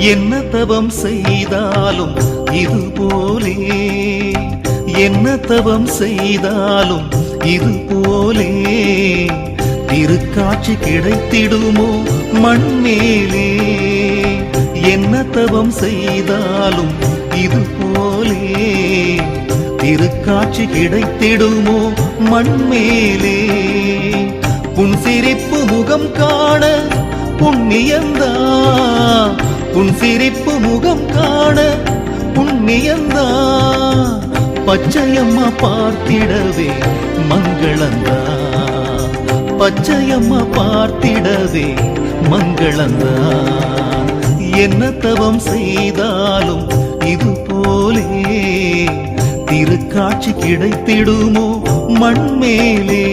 என்ன தவம் செய்தாலும் இது போலே என்ன தவம் செய்தாலும் இது போலே திருக்காட்சி கிடைத்திடுமோ மண்மேலே. என்ன தவம் செய்தாலும் இது போலே திருக்காட்சி கிடைத்திடுமோ மண்மேலே. புன்சிரிப்பு முகம் காண புண்ணியந்தான். உன் சிரிப்பு முகம் காண புண்ணியந்தா பச்சையம்மா பார்த்திடவே மங்களந்தா. பச்சையம்மா பார்த்திடவே மங்களந்தா. என்ன தவம் செய்தாலும் இது போலே திருக்காட்சி கிடைத்திடுமோ மண்மேலே.